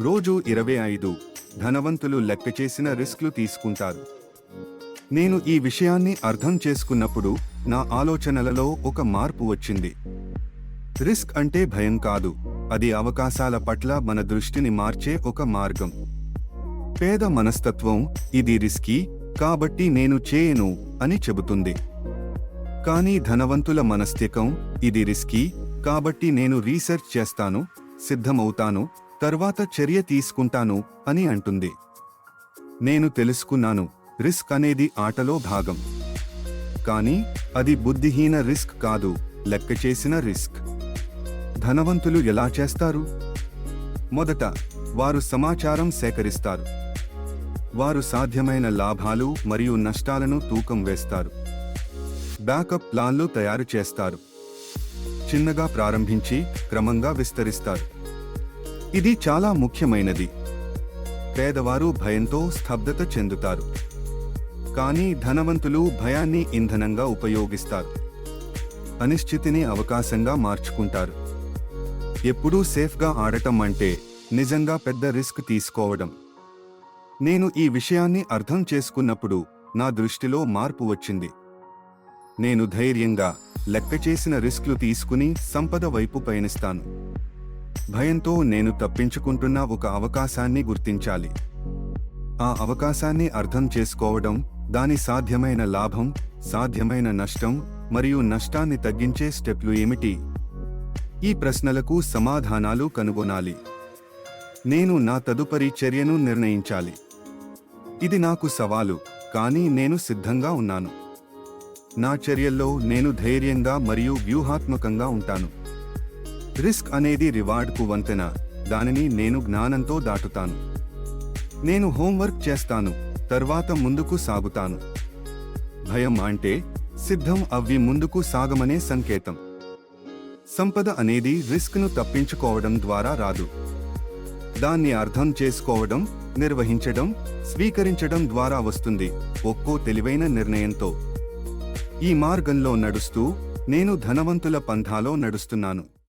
రోజు ఇరవై ఐదు ధనవంతులు లెక్క చేసిన రిస్క్లు తీసుకుంటారు. నేను ఈ విషయాన్ని అర్థం చేసుకున్నప్పుడు నా ఆలోచనలలో ఒక మార్పు వచ్చింది. రిస్క్ అంటే భయం కాదు. అది అవకాశాల పట్ల మన దృష్టిని మార్చే ఒక మార్గం. పేద మనస్తత్వం ఇది రిస్కీ కాబట్టి నేను చేయను అని చెబుతుంది. కానీ ధనవంతుల మనస్తికం ఇది రిస్కీ కాబట్టి నేను రీసెర్చ్ చేస్తాను సిద్ధమవుతాను తర్వాత చర్య తీసుకుంటాను అని అంటుంది. నేను తెలుసుకున్నాను రిస్క్ అనేది ఆటలో భాగం. కానీ అది బుద్ధిహీన రిస్క్ కాదు లెక్క చేసిన రిస్క్. ధనవంతులు ఎలా చేస్తారు? మొదట వారు సమాచారం సేకరిస్తారు. వారు సాధ్యమైన లాభాలు మరియు నష్టాలను తూకం వేస్తారు. బ్యాకప్ ప్లాన్లు తయారు చేస్తారు. చిన్నగా ప్రారంభించి క్రమంగా విస్తరిస్తారు. ఇది చాలా ముఖ్యమైనది. పేదవారు భయంతో స్తబ్దత చెందుతారు. కానీ ధనవంతులు భయాన్ని ఇంధనంగా ఉపయోగిస్తారు. అనిశ్చితిని అవకాశంగా మార్చుకుంటారు. ఎప్పుడూ సేఫ్గా ఆడటం అంటే నిజంగా పెద్ద రిస్క్ తీసుకోవడం. నేను ఈ విషయాన్ని అర్థం చేసుకున్నప్పుడు నా దృష్టిలో మార్పు వచ్చింది. నేను ధైర్యంగా లెక్క చేసిన రిస్క్లు తీసుకుని సంపద వైపు పయనిస్తాను. భయంతో నేను తప్పించుకుంటున్న ఒక అవకాశాన్ని గుర్తించాలి. ఆ అవకాశాన్ని అర్థం చేసుకోవడం దాని సాధ్యమైన లాభం సాధ్యమైన నష్టం మరియు నష్టాన్ని తగ్గించే స్టెప్లు ఏమిటి? ఈ ప్రశ్నలకు సమాధానాలు కనుగొనాలి. నేను నా తదుపరి చర్యను నిర్ణయించాలి. ఇది నాకు సవాలు కానీ నేను సిద్ధంగా ఉన్నాను. నా చర్యల్లో నేను ధైర్యంగా మరియు వ్యూహాత్మకంగా ఉంటాను. రిస్క్ అనేది రివార్డ్కు వంతెన. దానిని నేను జ్ఞానంతో దాటుతాను. నేను హోంవర్క్ చేస్తాను తర్వాత ముందుకు సాగుతాను. భయం అంటే సిద్ధం అవ్వి ముందుకు సాగమనే సంకేతం. సంపద అనేది రిస్క్ను తప్పించుకోవడం ద్వారా రాదు. దాన్ని అర్థం చేసుకోవడం నిర్వహించడం స్వీకరించడం ద్వారా వస్తుంది ఒక్కో తెలివైన నిర్ణయంతో. ఈ మార్గంలో నడుస్తూ నేను ధనవంతుల పంథాలో నడుస్తున్నాను.